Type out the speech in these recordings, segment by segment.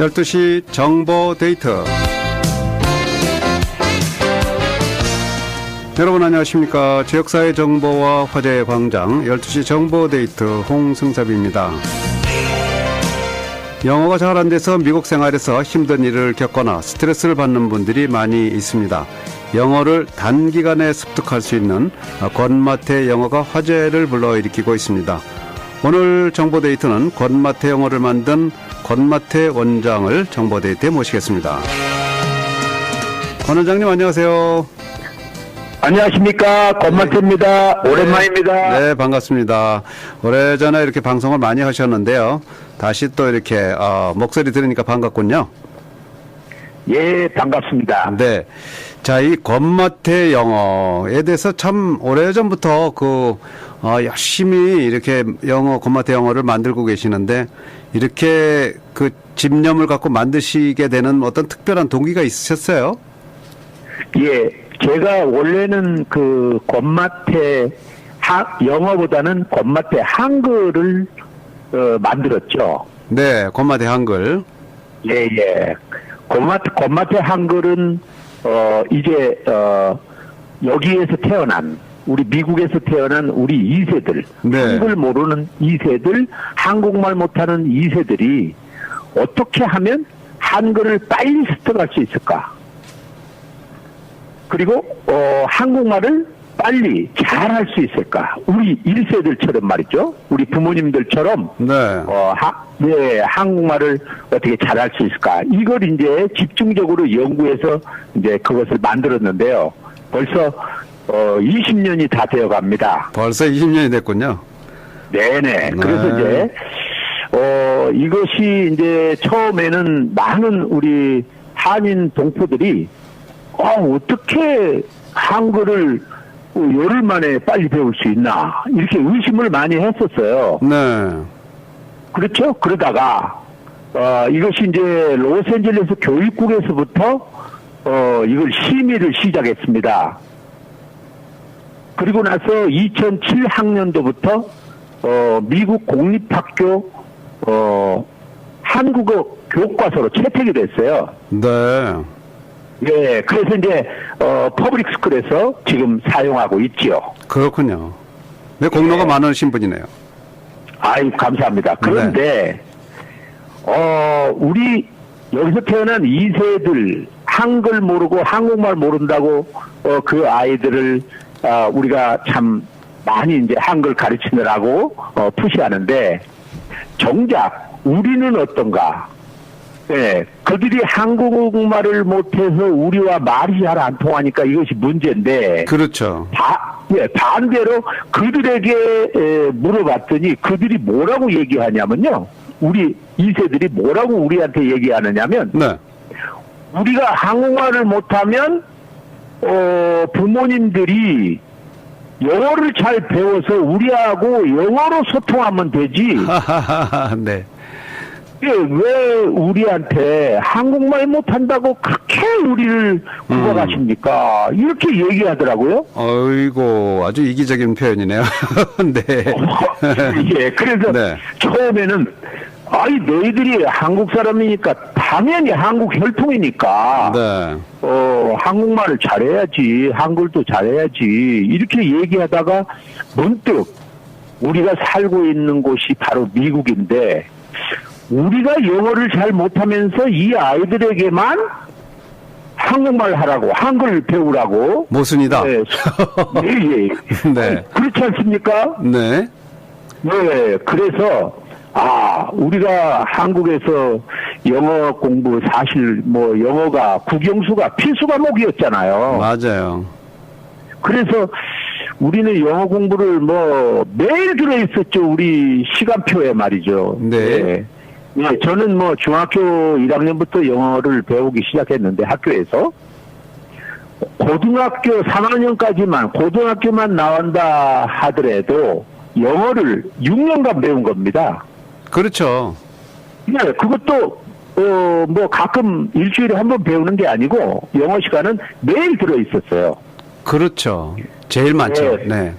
12시 정보 데이터. 여러분 안녕하십니까. 지역사회 정보와 화제의 광장 12시 정보 데이터 홍승섭입니다. 영어가 잘 안 돼서 미국 생활에서 힘든 일을 겪거나 스트레스를 받는 분들이 많이 있습니다. 영어를 단기간에 습득할 수 있는 권마태 영어가 화제를 불러일으키고 있습니다. 오늘 정보 데이트는 권마태 영어를 만든 권마태 원장을 정보 데이트에 모시겠습니다. 권 원장님 안녕하세요. 안녕하십니까 권마태입니다. 오랜만입니다. 네, 반갑습니다. 오래전에 이렇게 방송을 많이 하셨는데요. 다시 또 이렇게 어, 목소리 들으니까 반갑군요. 예 반갑습니다. 네. 자, 이 권마태 영어에 대해서 참 오래전부터 그, 어, 열심히 이렇게 영어, 권마태 영어를 만들고 계시는데, 이렇게 그 집념을 갖고 만드시게 되는 어떤 특별한 동기가 있으셨어요? 예 제가 원래는 그 권마태 하, 영어보다는 권마태 한글을 어, 만들었죠. 네, 권마태 한글. 예 예. 권마태 권마태 한글은 어 이제 어 여기에서 태어난 우리 미국에서 태어난 우리 2세들 네. 한글 모르는 2세들 한국말 못하는 2세들이 어떻게 하면 한글을 빨리 습득할 수 있을까? 그리고 어 한국말을 빨리 잘 할 수 있을까? 우리 1세들처럼 말이죠. 우리 부모님들처럼 네. 어, 하, 네, 한국말을 어떻게 잘 할 수 있을까? 이걸 이제 집중적으로 연구해서 이제 그것을 만들었는데요. 벌써 어, 20년이 다 되어 갑니다. 벌써 20년이 됐군요. 네네. 그래서 네. 이제, 어, 이것이 이제 처음에는 많은 우리 한인 동포들이, 어, 어떻게 한글을 어, 열흘 만에 빨리 배울 수 있나? 이렇게 의심을 많이 했었어요. 네. 그렇죠? 그러다가 어, 이것이 이제 로스앤젤레스 교육국에서부터 어, 이걸 심의를 시작했습니다. 그리고 나서 2007학년도부터 어, 미국 공립학교 어, 한국어 교과서로 채택이 됐어요. 네. 예, 그래서 이제 어, 퍼블릭 스쿨에서 지금 사용하고 있지요. 그렇군요. 네, 공로가 많으신 분이네요. 아유 감사합니다. 그런데 어 우리 여기서 태어난 2세들 한글 모르고 한국말 모른다고 어 그 아이들을 아 우리가 참 많이 이제 한글 가르치느라고 어 푸시하는데 정작 우리는 어떤가? 예, 그들이 한국말을 못해서 우리와 말이 잘 안 통하니까 이것이 문제인데 그렇죠. 바, 예, 반대로 그들에게 에, 물어봤더니 그들이 뭐라고 얘기하냐면요. 우리 이세들이 뭐라고 우리한테 얘기하느냐면 네. 우리가 한국말을 못하면 어, 부모님들이 영어를 잘 배워서 우리하고 영어로 소통하면 되지. 네. 예, 왜 우리한테 한국말 못한다고 그렇게 우리를 구박하십니까? 이렇게 얘기하더라고요. 어이고, 아주 이기적인 표현이네요. 네. 예, 그래서 네. 처음에는 아이 너희들이 한국 사람이니까 당연히 한국 혈통이니까 네. 어 한국말을 잘해야지 한글도 잘해야지 이렇게 얘기하다가 문득 우리가 살고 있는 곳이 바로 미국인데 우리가 영어를 잘 못하면서 이 아이들에게만 한국말 하라고 한글 배우라고 모순이다. 네, 예, 예. 네. 그렇지 않습니까? 네. 네, 그래서 아 우리가 한국에서 영어 공부 사실 뭐 영어가 국영수가 필수 과목이었잖아요. 맞아요. 그래서 우리는 영어 공부를 뭐 매일 들어 있었죠. 우리 시간표에 말이죠. 네. 예. 예, 저는 뭐 중학교 1학년부터 영어를 배우기 시작했는데 학교에서 고등학교 3학년까지만 고등학교만 나온다 하더라도 영어를 6년간 배운 겁니다. 그렇죠. 네, 그것도 어, 뭐 가끔 일주일에 한 번 배우는 게 아니고 영어 시간은 매일 들어 있었어요. 그렇죠. 제일 많죠. 네. 네.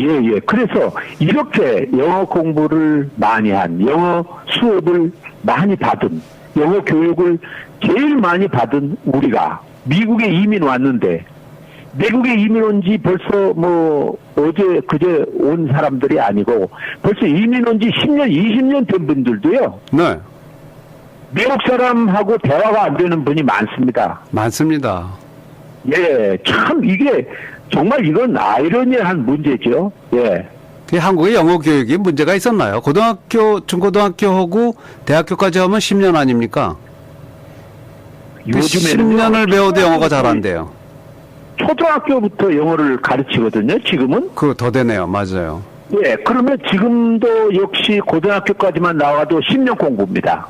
예, 예. 그래서 이렇게 영어 공부를 많이 한, 영어 수업을 많이 받은, 영어 교육을 제일 많이 받은 우리가 미국에 이민 왔는데 미국에 이민 온 지 벌써 뭐 어제 그제 온 사람들이 아니고 벌써 이민 온 지 10년, 20년 된 분들도요. 네, 미국 사람하고 대화가 안 되는 분이 많습니다. 많습니다. 예, 참 이게 정말 이건 아이러니한 문제죠. 예. 그 한국의 영어 교육이 문제가 있었나요? 고등학교, 중고등학교하고 대학교까지 하면 10년 아닙니까? 그 요즘에는요, 10년을 배워도 영어가 초등학교- 잘한대요. 초등학교부터 영어를 가르치거든요. 지금은. 그 더 되네요. 맞아요. 예, 그러면 지금도 역시 고등학교까지만 나와도 10년 공부입니다.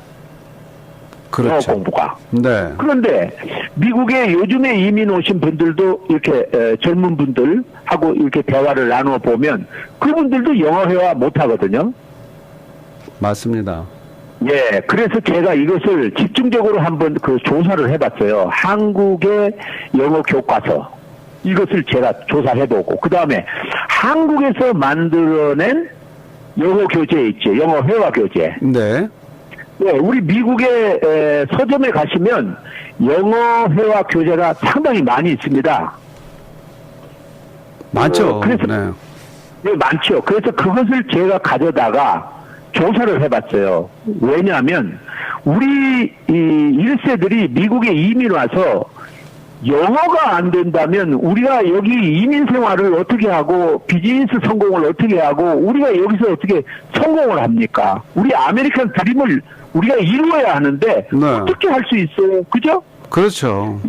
그렇죠. 공부가. 네. 그런데 미국에 요즘에 이민 오신 분들도 이렇게 에, 젊은 분들하고 이렇게 대화를 나누어 보면 그분들도 영어 회화 못 하거든요. 맞습니다. 예, 그래서 제가 이것을 집중적으로 한번 그 조사를 해봤어요. 한국의 영어 교과서. 이것을 제가 조사해보고, 그 다음에 한국에서 만들어낸 영어 교재 있죠. 영어 회화 교재. 네. 네, 우리 미국의 에, 서점에 가시면 영어 회화 교재가 상당히 많이 있습니다. 많죠. 어, 그래서- 네. 네, 많죠. 그래서 그것을 제가 가져다가 조사를 해봤어요. 왜냐하면 우리 이 1세들이 미국에 이민 와서 영어가 안 된다면 우리가 여기 이민 생활을 어떻게 하고 비즈니스 성공을 어떻게 하고 우리가 여기서 어떻게 성공을 합니까? 우리 아메리칸 드림을 우리가 이루어야 하는데 네. 어떻게 할 수 있어요? 그죠? 그렇죠.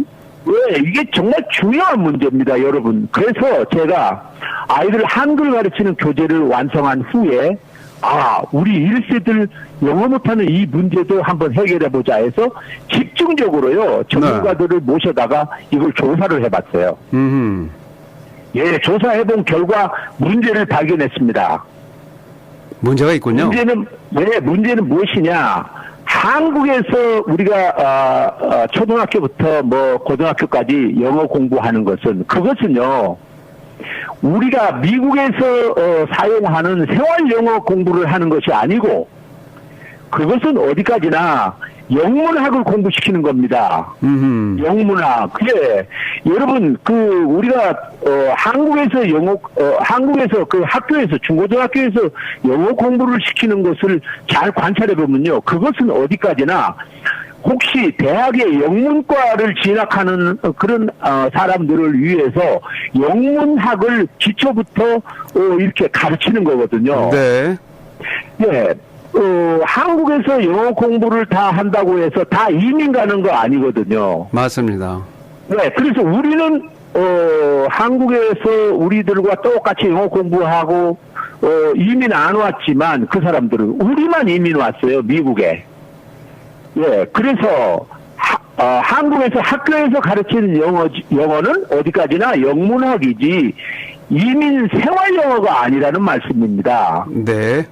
왜 이게 정말 중요한 문제입니다, 여러분. 그래서 제가 아이들 한글 가르치는 교재를 완성한 후에 아, 우리 1세들 영어 못하는 이 문제도 한번 해결해 보자 해서 집중적으로요, 전문가들을 모셔다가 이걸 조사를 해봤어요. 음. 예, 조사해본 결과 문제를 발견했습니다. 문제가 있군요. 문제는 네, 문제는 무엇이냐? 한국에서 우리가 아, 아, 초등학교부터 뭐 고등학교까지 영어 공부하는 것은 그것은요. 우리가 미국에서 어, 사용하는 생활 영어 공부를 하는 것이 아니고 그것은 어디까지나 영문학을 공부시키는 겁니다. 음. 영문학. 예. 여러분, 그, 우리가, 어, 한국에서 영어, 어, 한국에서 그 학교에서, 중고등학교에서 영어 공부를 시키는 것을 잘 관찰해 보면요. 그것은 어디까지나 혹시 대학의 영문과를 진학하는 어, 그런 어, 사람들을 위해서 영문학을 기초부터 어, 이렇게 가르치는 거거든요. 네. 예. 어, 한국에서 영어 공부를 다 한다고 해서 다 이민 가는 거 아니거든요. 맞습니다. 네, 그래서 우리는 어, 한국에서 우리들과 똑같이 영어 공부하고 어, 이민 안 왔지만 그 사람들은 우리만 이민 왔어요 미국에. 예, 그래서 하- 어, 한국에서 학교에서 가르치는 영어 영어는 어디까지나 영문학이지 이민 생활 영어가 아니라는 말씀입니다. 네.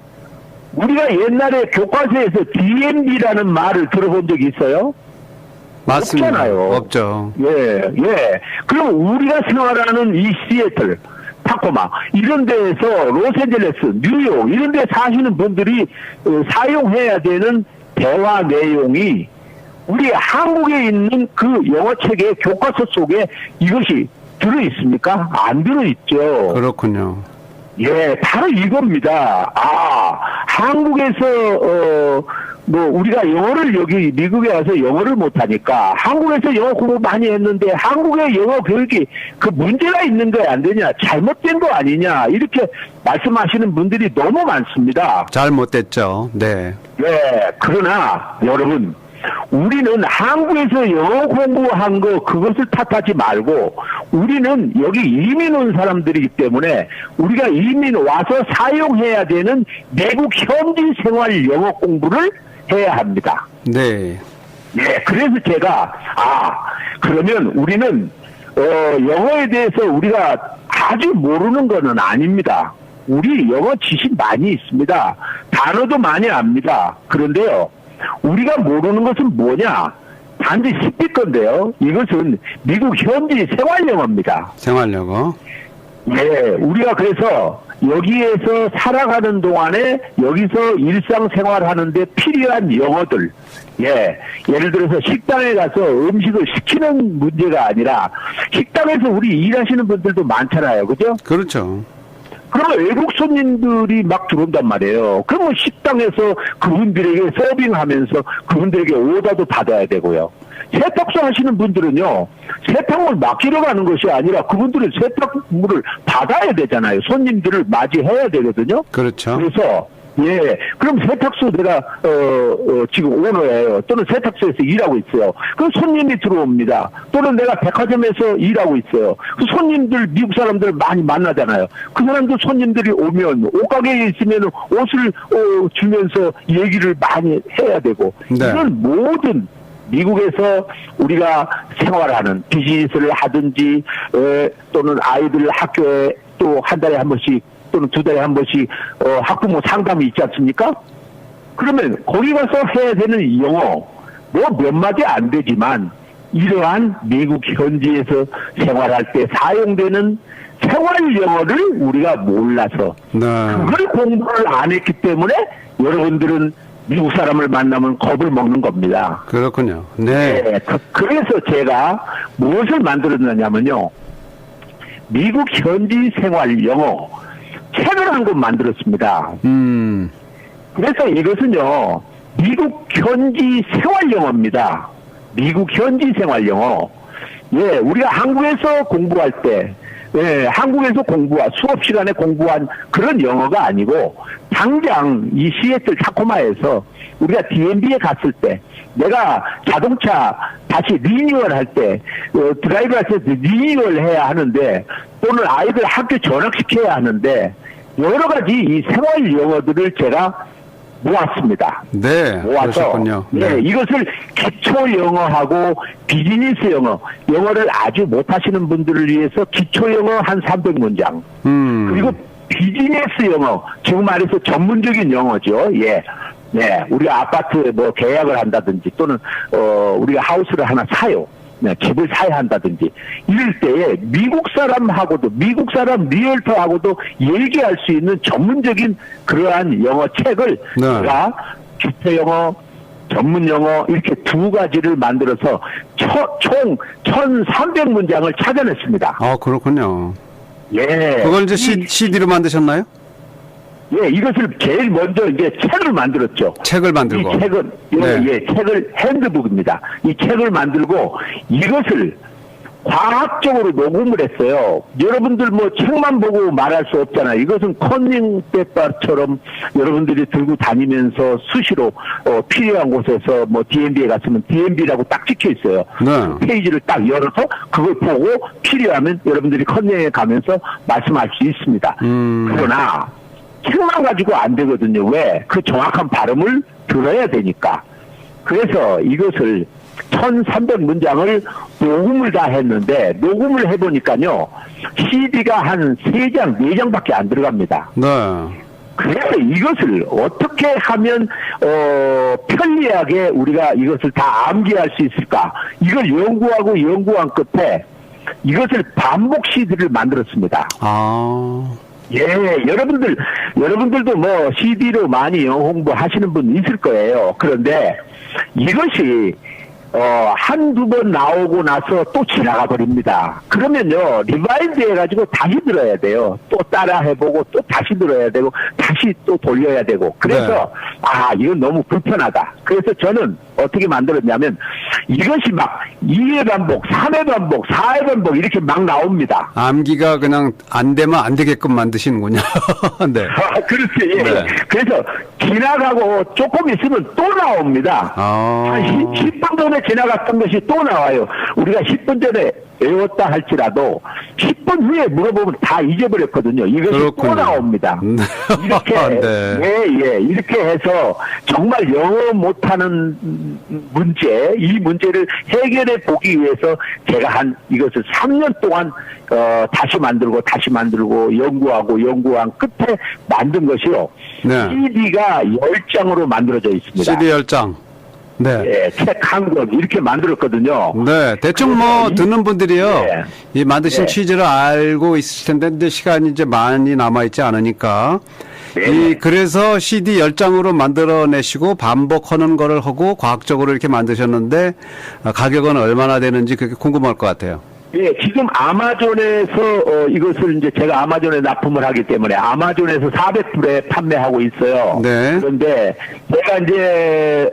우리가 옛날에 교과서에서 DMB라는 말을 들어본 적이 있어요? 맞습니다. 없잖아요. 없죠. 예, 예. 그럼 우리가 생활하는 이 시애틀, 타코마, 이런 데에서 로스앤젤레스, 뉴욕, 이런 데 사시는 분들이 어, 사용해야 되는 대화 내용이 우리 한국에 있는 그 영어 책의 교과서 속에 이것이 들어 있습니까? 안 들어 있죠. 그렇군요. 예, 바로 이겁니다. 아, 한국에서, 어, 뭐, 우리가 영어를 여기 미국에 와서 영어를 못하니까 한국에서 영어 공부 많이 했는데 한국의 영어 교육이 그 문제가 있는 거야, 안 되냐, 잘못된 거 아니냐, 이렇게 말씀하시는 분들이 너무 많습니다. 잘못됐죠. 네. 예, 그러나 여러분, 우리는 한국에서 영어 공부한 거 그것을 탓하지 말고 우리는 여기 이민 온 사람들이기 때문에 우리가 이민 와서 사용해야 되는 내국 현지 생활 영어 공부를 해야 합니다. 네. 예, 그래서 제가 아 그러면 우리는 어 영어에 대해서 우리가 아주 모르는 거는 아닙니다. 우리 영어 지식 많이 있습니다. 단어도 많이 압니다. 그런데요, 우리가 모르는 것은 뭐냐? 단지 스피커인데요. 이것은 미국 현지 생활 영어입니다. 생활 영어. 예, 우리가 그래서 여기에서 살아가는 동안에 여기서 일상생활 하는데 필요한 영어들, 예, 예를 들어서 식당에 가서 음식을 시키는 문제가 아니라 식당에서 우리 일하시는 분들도 많잖아요. 그죠? 그렇죠. 그러면 외국 손님들이 막 들어온단 말이에요. 그러면 식당에서 그분들에게 서빙하면서 그분들에게 오더도 받아야 되고요. 세탁소 하시는 분들은요, 세탁물 맡기러 가는 것이 아니라 그분들은 세탁물을 받아야 되잖아요. 손님들을 맞이해야 되거든요. 그렇죠. 그래서 예, 그럼 세탁소 내가 어, 어, 지금 오너예요. 또는 세탁소에서 일하고 있어요. 그럼 손님이 들어옵니다. 또는 내가 백화점에서 일하고 있어요. 그 손님들 미국 사람들 많이 만나잖아요. 그 사람들 손님들이 오면 옷가게에 있으면 옷을 어, 주면서 얘기를 많이 해야 되고 네. 이런 모든 미국에서 우리가 생활하는 비즈니스를 하든지 에, 또는 아이들 학교에 또 한 달에 한 번씩 또는 두 달에 한 번씩 어, 학부모 상담이 있지 않습니까? 그러면 거기 가서 해야 되는 영어 뭐 몇 마디 안 되지만 이러한 미국 현지에서 생활할 때 사용되는 생활 영어를 우리가 몰라서 네. 그걸 공부를 안 했기 때문에 여러분들은 미국 사람을 만나면 겁을 먹는 겁니다. 그렇군요. 네. 네, 그- 그래서 제가 무엇을 만들었느냐면요. 미국 현지 생활 영어 책을 한 권 만들었습니다. 음, 그래서 이것은요, 미국 현지 생활 영어입니다. 미국 현지 생활 영어. 예, 우리가 한국에서 공부할 때, 예, 한국에서 공부한, 수업 시간에 공부한 그런 영어가 아니고, 당장 이 시애틀 타코마에서 우리가 DMB에 갔을 때, 내가 자동차 다시 리뉴얼 할 때, 어, 드라이브 할때 리뉴얼 해야 하는데, 또는 아이들 학교 전학시켜야 하는데, 여러 가지 이 생활 영어들을 제가 모았습니다. 네. 모아서 그러셨군요. 네, 네. 이것을 기초 영어하고 비즈니스 영어, 영어를 아주 못하시는 분들을 위해서 기초 영어 한 300문장, 음, 그리고 비즈니스 영어, 지금 말해서 전문적인 영어죠. 예. 네, 우리가 아파트 뭐 계약을 한다든지 또는 어 우리가 하우스를 하나 사요. 네, 집을 사야 한다든지 이럴 때에 미국 사람하고도 미국 사람 리얼터하고도 얘기할 수 있는 전문적인 그러한 영어 책을 네. 제가 기초 영어 전문 영어 이렇게 두 가지를 만들어서 처- 총 1,300문장을 찾아냈습니다. 아, 그렇군요. 예. 그걸 이제 이- CD로 만드셨나요? 예, 이것을 제일 먼저 이제 책을 만들었죠. 책을 만들고. 이 책은 예, 네. 예, 책을 핸드북입니다. 이 책을 만들고 이것을 과학적으로 녹음을 했어요. 여러분들 뭐 책만 보고 말할 수 없잖아요. 이것은 컨닝 페퍼처럼 여러분들이 들고 다니면서 수시로 어, 필요한 곳에서 뭐 DMB에 갔으면 DMB라고 딱 찍혀 있어요. 네. 페이지를 딱 열어서 그걸 보고 필요하면 여러분들이 컨닝에 가면서 말씀할 수 있습니다. 음. 그러나 책만 가지고 안 되거든요. 왜? 그 정확한 발음을 들어야 되니까. 그래서 이것을 1300문장을 녹음을 다 했는데 녹음을 해보니까요. CD가 한 3장, 4장밖에 안 들어갑니다. 네. 그래서 이것을 어떻게 하면 어 편리하게 우리가 이것을 다 암기할 수 있을까? 이걸 연구하고 연구한 끝에 이것을 반복 CD를 만들었습니다. 아, 예, 여러분들, 여러분들도 뭐 CD로 많이 영어 홍보 하시는 분 있을 거예요. 그런데 이것이, 어, 한두 번 나오고 나서 또 지나가 버립니다. 그러면요, 리바인드 해가지고 다시 들어야 돼요. 또 따라 해보고 또 다시 들어야 되고 다시 또 돌려야 되고. 그래서, 아, 이건 너무 불편하다. 그래서 저는 어떻게 만들었냐면 이것이 막 2회 반복, 3회 반복, 4회 반복 이렇게 막 나옵니다. 암기가 그냥 안 되면 안 되게끔 만드시는군요. 네. 아, 그렇지. 예. 네. 그래서 지나가고 조금 있으면 또 나옵니다. 아. 한 10, 분 전에 지나갔던 것이 또 나와요. 우리가 10분 전에 외웠다 할지라도 10분 후에 물어보면 다 잊어버렸거든요. 이것이 그렇군요. 또 나옵니다. 네. 이렇게 네. 예, 예. 이렇게 해서 정말 영어 못하는 문제, 이 문제를 해결해 보기 위해서 제가 한 이것을 3년 동안 어, 다시 만들고 다시 만들고 연구하고 연구한 끝에 만든 것이요. 네. CD가 10장으로 만들어져 있습니다. CD 10장. 네. 예, 책한 권 이렇게 만들었거든요. 네, 대충 뭐 이- 듣는 분들이요. 네. 이 만드신 네. 취지를 알고 있을 텐데 근데 시간이 이제 많이 남아 있지 않으니까 네. 이 그래서 CD 10장으로 만들어 내시고 반복하는 거를 하고 과학적으로 이렇게 만드셨는데 아, 가격은 얼마나 되는지 그게 궁금할 것 같아요. 예, 지금 아마존에서 어, 이것을 이제 제가 아마존에 납품을 하기 때문에 아마존에서 400불에 판매하고 있어요. 네. 그런데 제가 이제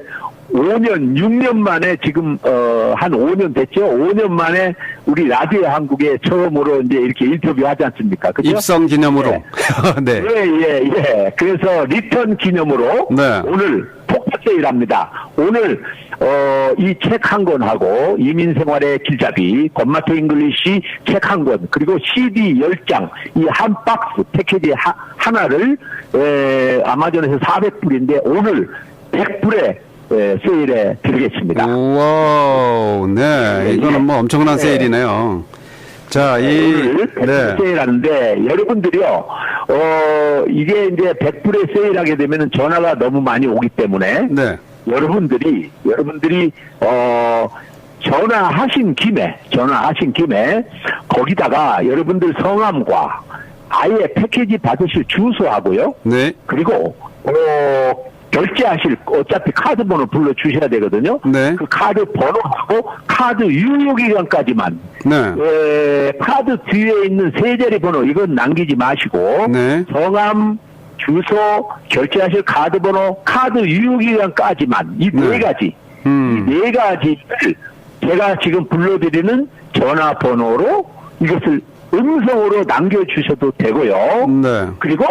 5년, 6년 만에 지금 어, 한 5년 됐죠. 5년 만에 우리 라디오 한국에 처음으로 이제 이렇게 인터뷰 하지 않습니까? 그죠? 입성 기념으로. 네. 예, 예, 예. 그래서 리턴 기념으로 네. 오늘 폭파 세일합니다. 오늘 어, 이 책 한 권하고 이민생활의 길잡이, 건마트 잉글리시 책 한 권, 그리고 CD 10장, 이 한 박스 패키지 하, 하나를 에, 아마존에서 400불인데 오늘 100불에 에, 세일해 드리겠습니다. 우와, 네. 이거는 뭐 엄청난 네. 세일이네요. 자, 이, 100불 네. 세일하는데 여러분들이요 어 이게 이제 100불에 세일하게 되면 전화가 너무 많이 오기 때문에 네. 여러분들이 여러분들이 어 전화하신 김에 전화하신 김에 거기다가 여러분들 성함과 아예 패키지 받으실 주소하고요 네. 그리고 어 결제하실 어차피 카드 번호 불러 주셔야 되거든요. 네. 그 카드 번호하고 카드 유효 기간까지만 네. 에, 카드 뒤에 있는 세 자리 번호 이건 남기지 마시고 네. 성함, 주소, 결제하실 카드 번호, 카드 유효 기간까지만 이네 네. 가지 음. 이네 가지를 제가 지금 불러드리는 전화번호로 이것을 음성으로 남겨주셔도 되고요. 네. 그리고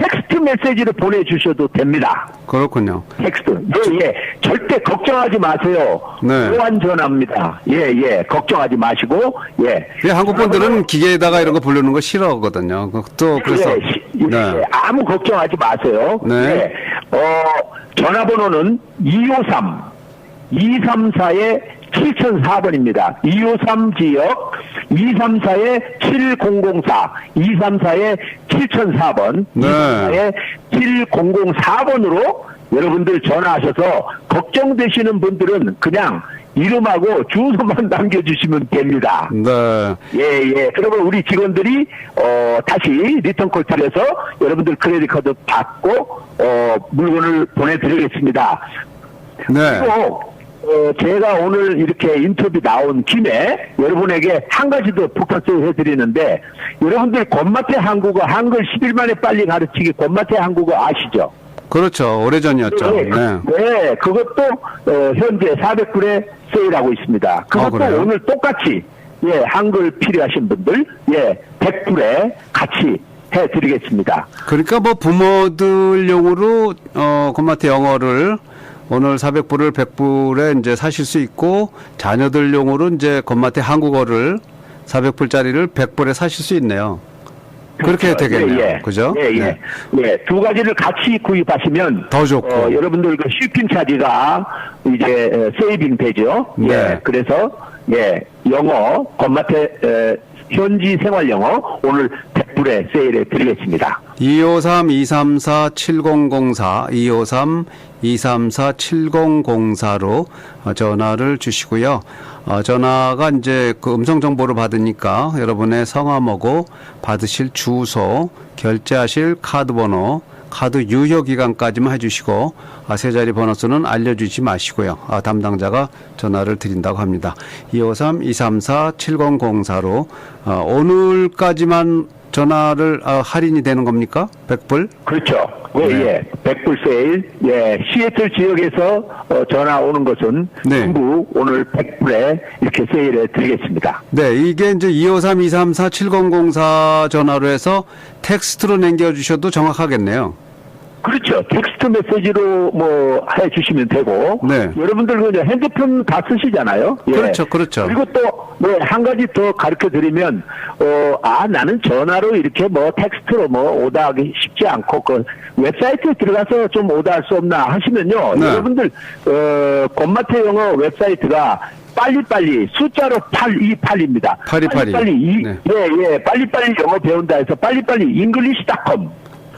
텍스트 메시지를 보내주셔도 됩니다. 그렇군요. 텍스트. 예, 예. 절대 걱정하지 마세요. 네. 보안 전화입니다. 예, 예. 걱정하지 마시고, 예. 예, 한국 분들은 기계에다가 이런 거 부르는 거 싫어하거든요. 그- 또 그래서 예, 시- 예, 네. 예. 아무 걱정하지 마세요. 네. 예. 어, 전화번호는 253 234의 7004번입니다. 253 지역 234의 7004 234의 7004번 네. 234의 7004번으로 여러분들 전화하셔서 걱정되시는 분들은 그냥 이름하고 주소만 남겨주시면 됩니다. 네. 예, 예. 그러면 우리 직원들이, 어, 다시 리턴콜 드려서 여러분들 크레딧 카드 받고, 어, 물건을 보내드리겠습니다. 네. 그리고, 어, 제가 오늘 이렇게 인터뷰 나온 김에 여러분에게 한 가지 더 부탁을 해드리는데, 여러분들 권마태 한국어 한글 10일 만에 빨리 가르치기 권마태 한국어 아시죠? 그렇죠. 오래전이었죠. 네, 네. 네, 그것도 어, 현재 400불에 세일하고 있습니다. 그것도 아? 오늘 똑같이 예 한글 필요하신 분들 예 100불에 같이 해 드리겠습니다. 그러니까 뭐 부모들용으로 어 콤마트 영어를 오늘 400불을 100불에 이제 사실 수 있고 자녀들용으로 이제 콤마트 한국어를 400불짜리를 100불에 사실 수 있네요. 그렇게 되겠네요. 예, 예. 그죠? 예, 예. 네. 예, 두 가지를 같이 구입하시면 더 좋고. 어, 여러분들 그 쇼핑 차지가 이제 어, 세이빙 되죠. 네. 예, 그래서 예, 영어 건마태 에, 현지 생활 영어 오늘 100불에 세일해 드리겠습니다. 253 234 7004 253 234 7004로 어, 전화를 주시고요. 어, 전화가 이제 그 음성 정보를 받으니까 여러분의 성함하고 받으실 주소, 결제하실 카드 번호, 카드 유효 기간까지만 해주시고 아, 세 자리 번호 수는 알려주지 마시고요. 아, 담당자가 전화를 드린다고 합니다. 253 234 7004로 어, 오늘까지만 전화를 아, 할인이 되는 겁니까? 100불? 그렇죠. 예, 네. 예. 100불 세일. 예. 시애틀 지역에서 어, 전화 오는 것은 네. 전부 오늘 100불에 이렇게 세일해 드리겠습니다. 네, 이게 이제 253 234 7004 전화로 해서 텍스트로 남겨 주셔도 정확하겠네요. 그렇죠. 텍스트 메시지로 뭐 해주시면 되고. 네. 여러분들 그 이제 핸드폰 다 쓰시잖아요. 예. 그렇죠, 그렇죠. 그리고 또 뭐 한 가지 더 가르쳐 드리면 어, 아 나는 전화로 이렇게 뭐 텍스트로 뭐 오다하기 쉽지 않고 그 웹사이트에 들어가서 좀 오다할 수 없나 하시면요. 네. 여러분들 어, 건마태 영어 웹사이트가 빨리빨리 숫자로 828입니다. 828. 빨리빨리 이, 네. 예, 예. 빨리빨리 영어 배운다 해서 빨리빨리 잉글리시닷컴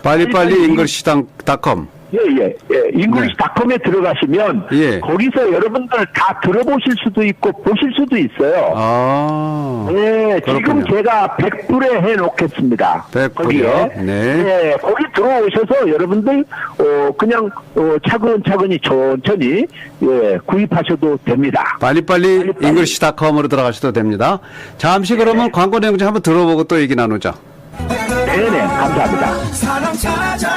빨리빨리 잉글시당닷컴. 예, 예, 예. 잉글리시닷컴에 들어가시면 예. 거기서 여러분들 다 들어보실 수도 있고 보실 수도 있어요. 아, 네, 지금 그렇군요. 제가 100불에 해 놓겠습니다. 100 거기에. 불이요? 네. 네, 거기 들어오셔서 여러분들, 어, 그냥, 어, 차근차근히 천천히, 예, 구입하셔도 됩니다. 빨리빨리 빨리빨리. 잉글리시닷컴으로 들어가셔도 됩니다. 잠시 그러면 광고 내용 좀 한번 들어보고 또 얘기 나누죠. 네네, 감사합니다.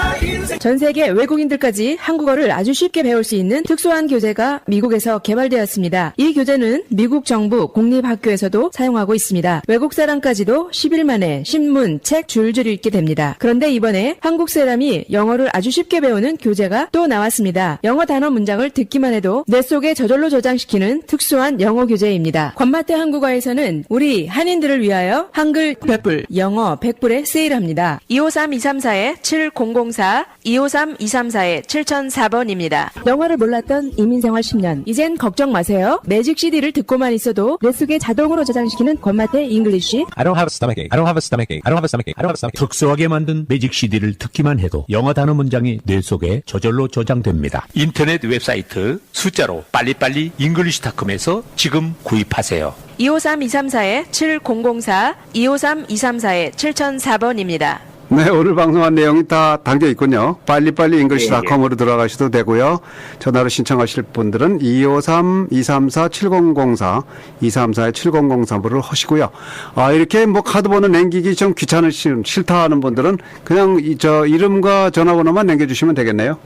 전 세계 외국인들까지 한국어를 아주 쉽게 배울 수 있는 특수한 교재가 미국에서 개발되었습니다. 이 교재는 미국 정부 공립학교에서도 사용하고 있습니다. 외국 사람까지도 10일 만에 신문, 책 줄줄 읽게 됩니다. 그런데 이번에 한국 사람이 영어를 아주 쉽게 배우는 교재가 또 나왔습니다. 영어 단어 문장을 듣기만 해도 뇌 속에 저절로 저장시키는 특수한 영어 교재입니다. 권마태 한국어에서는 우리 한인들을 위하여 한글 100불, 영어 100불에 세일합니다. 253-234-7004, 253-234-7004번입니다. 영어를 몰랐던 이민생활 10년. 이젠 걱정 마세요. 매직 CD를 듣고만 있어도 뇌 속에 자동으로 저장시키는 권마태 잉글리쉬 I don't have a stomach ache. I don't have a stomach ache. I don't have a stomach ache. I don't have a stomach ache. 특수하게 만든 매직 CD를 듣기만 해도 영어 단어 문장이 뇌 속에 저절로 저장됩니다. 인터넷 웹사이트 숫자로 빨리빨리 잉글리시닷컴에서 지금 구입하세요. 253-234-7004, 253-234-7004번입니다. 네, 오늘 방송한 내용이 다 담겨 있군요. 빨리빨리 잉글리시닷컴으로 들어가셔도 되고요. 전화로 신청하실 분들은 253-234-7004, 234-7003으로 하시고요. 아, 이렇게 뭐 카드번호 남기기 좀 귀찮으시, 싫다 하는 분들은 그냥 이, 저 이름과 전화번호만 남겨주시면 되겠네요.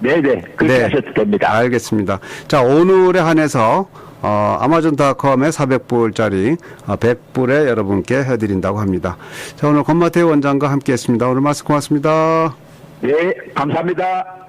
네네, 그렇게 네. 하셔도 됩니다. 알겠습니다. 자, 오늘에 한해서 어, 아마존닷컴에 400불짜리 어, 100불에 여러분께 해드린다고 합니다. 자, 오늘 권마태 원장과 함께 했습니다. 오늘 말씀 고맙습니다. 네, 감사합니다.